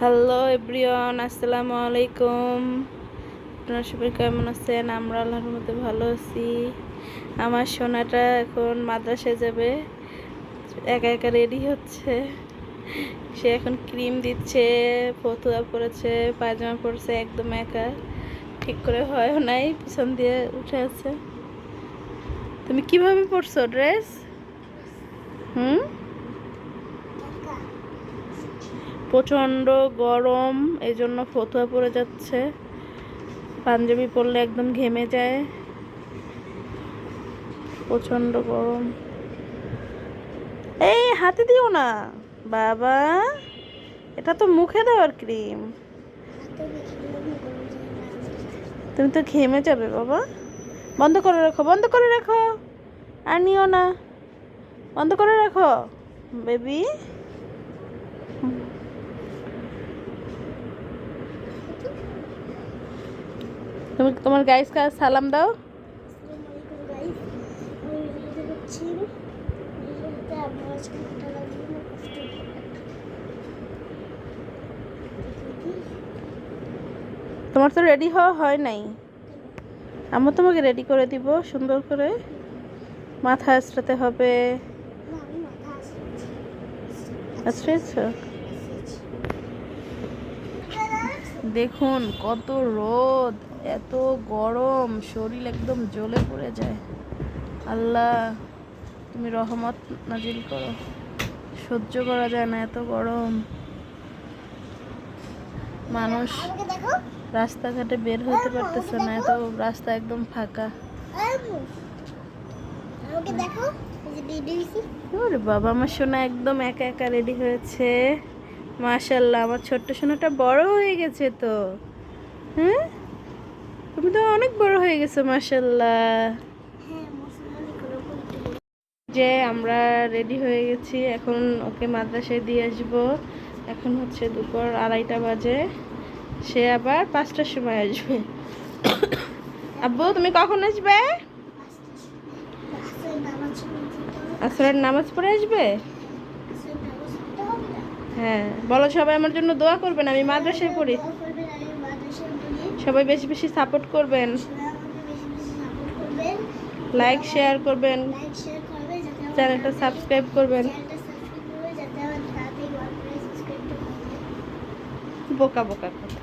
Hello everyone আসসালামু আলাইকুম আপনারা সবাই কেমন আছেন? আমরা আল্লাহর মধ্যে ভালো আছি। আমার সোনাটা এখন মাদ্রাসায় যাবে। একা একা রেডি হচ্ছে। সে এখন ক্রিম দিচ্ছে, ফতুয়া পরেছে, পায়জামা পরেছে, একদম একা। ঠিক করে হয়ও নাই, পিছন দিয়ে উঠে আছে। তুমি কীভাবে পরছো ড্রেস হুম? প্রচণ্ড গরম এই জন্য ফতুয়া পড়ে যাচ্ছে। পাঞ্জাবি পরলে একদম ঘেমে যায়। প্রচণ্ড গরম। এই, হাতে দিও না। বাবা, এটা তো মুখে দেওয়ার ক্রিম। তুমি তো ঘেমে যাবে বাবা। বন্ধ করে রাখো, বন্ধ করে রাখো। আর নিও না। বন্ধ করে রাখো। বেবি। তুমি তোমার গাইস কা সালাম দাও। তোমার তো রেডি হওয়া হয় নাই। আমি তোমাকে রেডি করে দিব সুন্দর করে। মাথা আসতে হবে। আশ্রয়েছ দেখুন কত রোদ এত গরম শরীর একদম জ্বলে পড়ে যায়। আল্লাহ তুমি রহমত নাজিল করো। সহ্য করা যায় না এত গরম। মানুষ রাস্তাঘাটে বের হতে পারতেছে না এত রাস্তা একদম ফাঁকা। ওরে বাবা আমার সোনা একদম একা একা রেডি হয়েছে। মাশাল্লাহ আমার ছোট্ট সোনাটা বড় হয়ে গেছে তো। হ্যাঁ? তুমি তো অনেক বড় হয়ে গেছো মাশাল্লাহ যে আমরা রেডি হয়ে গেছি এখন ওকে মাদ্রাসায় দিয়ে আসব। এখন হচ্ছে দুপুর আড়াইটা বাজে। সে আবার পাঁচটার সময় আসবে। আব্বু তুমি কখন আসবে? আসরের নামাজ পড়ে আসবে? হ্যাঁ বলো সবাই আমার জন্য দোয়া করবেন, আমি মাদ্রাসায় পড়ি। সবাই বেশি বেশি সাপোর্ট করবেন। লাইক শেয়ার করবেন। চ্যানেলটা সাবস্ক্রাইব করবেন। বোকা বোকা কথা।